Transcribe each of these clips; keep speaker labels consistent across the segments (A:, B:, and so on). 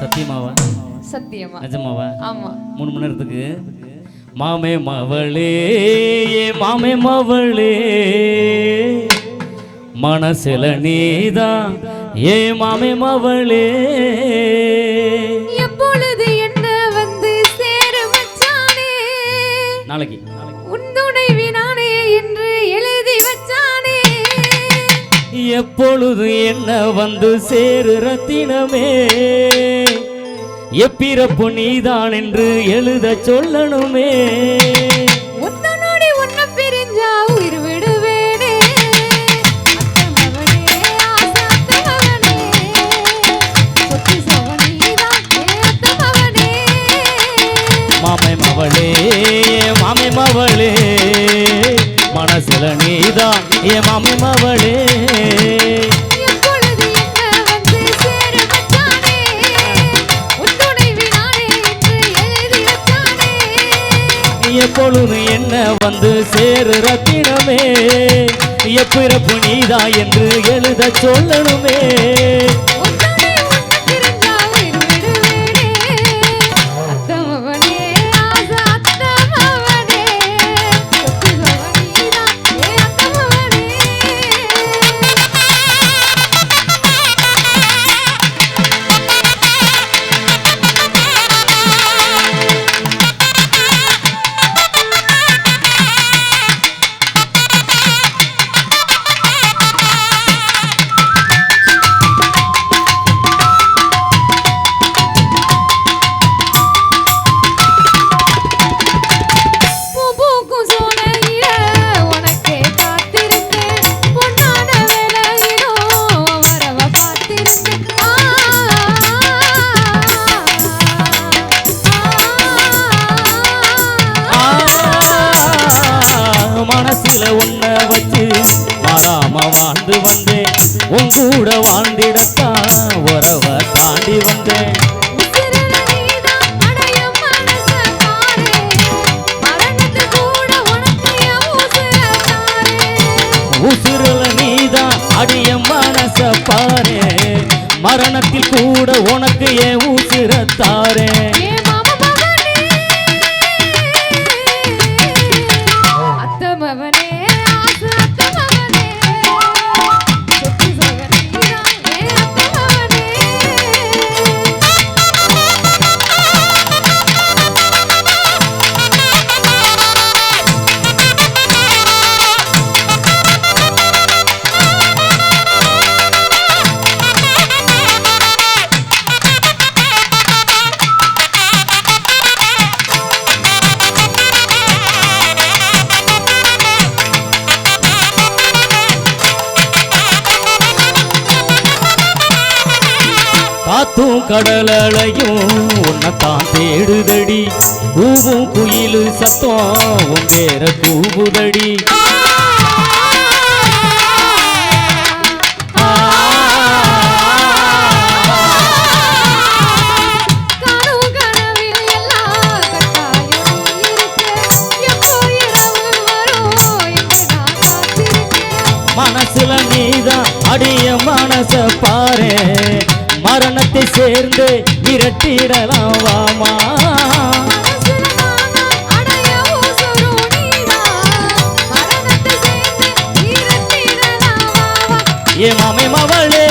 A: சத்தியமாவா?
B: சத்தியமா.
A: நிஜமாவா?
B: ஆமா.
A: மூணு மணி நேரத்துக்கு? மாமே மவளே ஏ மாமே மவளே. மனசுல நீதான் ஏ மாமே மவளே. நாளைக்கு.
B: உன் துணைவி நானே என்று எழுதி வச்சானே.
A: எப்பொழுது என்ன வந்து சேரு ரத்தினமே எப்பிறப்பு நீதான் என்று எழுத சொல்லணுமே. மவளே மனசுல நீதான் ஏ மாமை மவளே
B: எப்பொழுது என்ன வந்து சேர
A: ரத்தினமே? எப்பிறப்பு நீதான் என்று எழுத சொல்லணுமே. மனசுல உன்ன வச்சு மாறாம வாழ்ந்து வந்தேன். உன் கூட வாழ்ந்திடத்தான் உறவ தாண்டி வந்தேன்.
B: மரணத்தில் கூட உனக்கு
A: உசுரல நீதான் அடிய மனச பாரு மரணத்தில் கூட உனக்கு காத்தும் கடலையும் உன்னைத்தான் தேடுதடி. பூவும் குயிலு சத்தம் உன் பேர கூவுதடி மரணத்தை சேர்ந்து விரட்டிடலாம் வாமா.
B: மனசுல
A: ஏ மாமே மவளே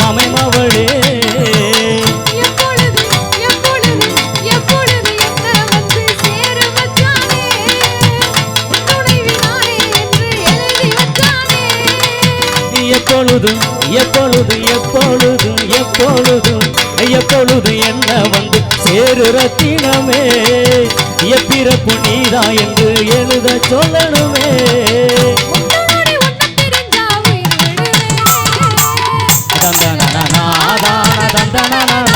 A: மாமே மவளே
B: எப்பொழுது எப்பொழுது எப்பொழுது
A: எப்பொழுது என்ன வந்து சேரு ரத்தினமே எப்பிறப்பு நீதான் என்று எழுத சொல்லணுமே. না না